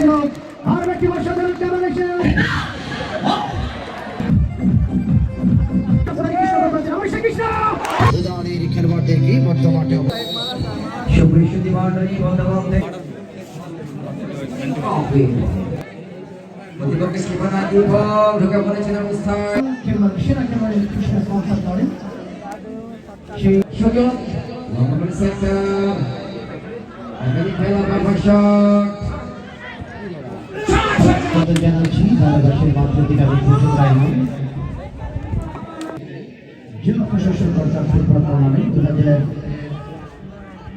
ছিল আর ব্যক্তি অসাধারণ কেমন এসে অবস্থায় খেলোয়াড় সেই সুযোগ স্বাগত জানাচ্ছি। বাংলাদেশের মাতৃত্বিকারী রায়মন জেলা প্রশাসন কর্তার ফুটবল টুর্নামেন্ট দু হাজার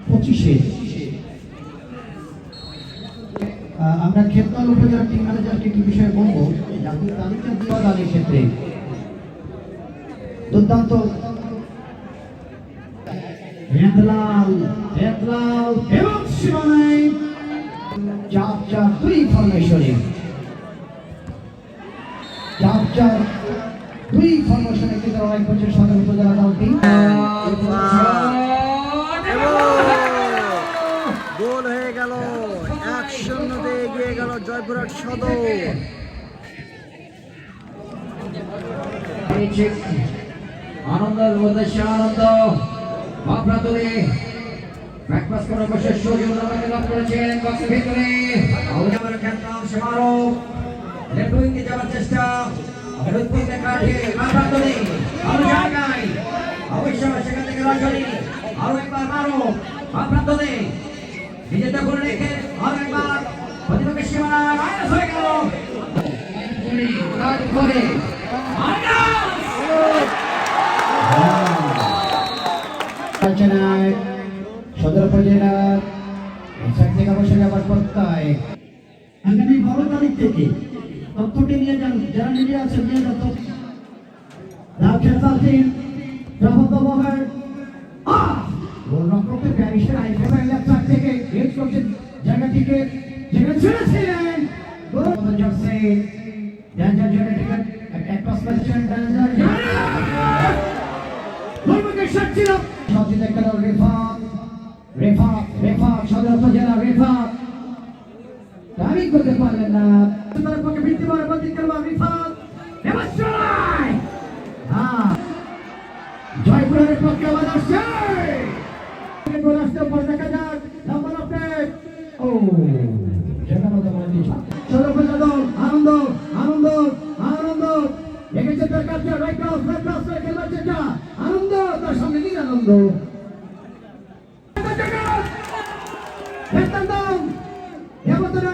পঁচিশে আমরা খেতলাল উপজেলা টিম ম্যানেজারকে একটি বিষয়ে বলব। জাতীয় তালিকা দেওয়া দানের ক্ষেত্রে দুর্দান্ত। হেদলাল হেদলাল এবং সীমানায় চার চার দুই ফরমেশনে চার চার দুই ফরমেশনে কিন্তু লড়াই করছে সদর উপজেলা দলটি গোল হয়ে গেল। এক শূন্যতে এগিয়ে গেল জয়পুরহাট সদর। আনন্দের মধ্যে সে আনন্দ। ভাবনা তুলে ব্যাকপাস করার বসে সুযোগ আমাকে লাভ করেছেন বক্সের ভিতরে। আউজাবার খেলতাম লেফট যাওয়ার চেষ্টা। লেফট উইংকে কাটিয়ে ভাবনা তুলে আরও জায়গায় অবশ্য একবার মারো তুলে নিজেদের করে আরও একবার প্রতিপক্ষের সদর উপজেলার অবশ্যই আবার প্রত্যয় আগামী বারো তারিখ থেকে তথ্যটি নিয়ে যান, যারা মিডিয়া আছে, নিয়ে যান তথ্য রাত খেলতাল টিম প্রবন্ধ প্যারিসের আইফেল ল্যাপটপ থেকে হেড কোচের জায়গাটিকে যেখানে ছেড়েছিলেন গোলবন্ধ জার্সি ড্যাঞ্জার জায়গাটিকে এক পাস পেয়েছেন ড্যাঞ্জার গোলবন্ধের শট ছিল। সচিন একটা রেফা রেফা রেফা সদর উপজেলা রেফা দাবি করতে পারলেন না। তার পক্ষে বন্দি করবা রিফাত জয়পুরের পক্ষে আবার আসছে। আনন্দ আনন্দ আনন্দ দেখেছে তার কাছে রাইট ক্রস রাইট ক্রস চেষ্টা। আনন্দ।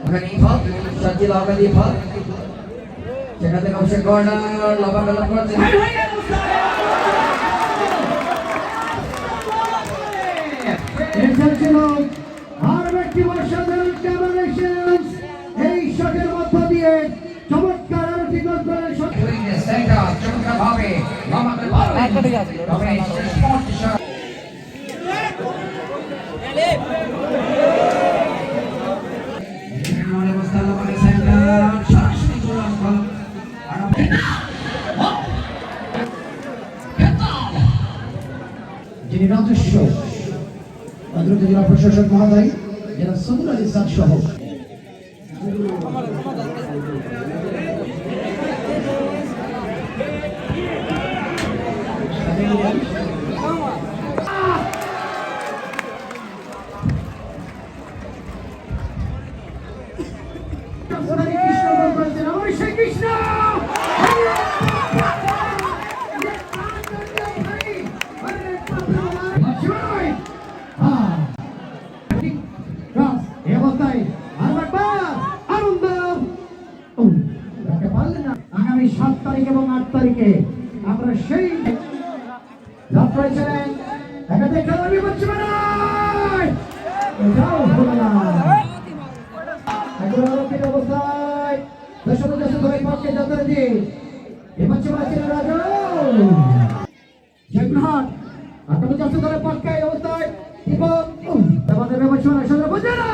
ওখানে ইফাত সাজিল আহমেদ ইফাত সেখান থেকে অবশ্যই কর্নার লবা গেল করতে এসেছিল আর ব্যক্তি অসাধারণ ক্যামেরেশন এই শটের মধ্য দিয়ে চমৎকার আরতি গোল সেন্টার চমৎকার ভাবে লম্বা যিনি রাজস্ব ভদ্রতা জেলা প্রশাসক মহোদয় জেলা সদুল আলী সাদ সহ। কৃষ্ণ। আগামী সাত তারিখ এবং আট তারিখে আমরা সেই যাত্রায় ছিলেন একাধিক খেলোয়াড় বিপক্ষে অবস্থায় দেশ দলের পক্ষে যথারীতি এবার চলে ছিল রাজু। জয়পুরহাট আক্রমণ চাষি দলের পক্ষে অবস্থায় দীপক আমাদের ব্যবসা সদর বুঝে না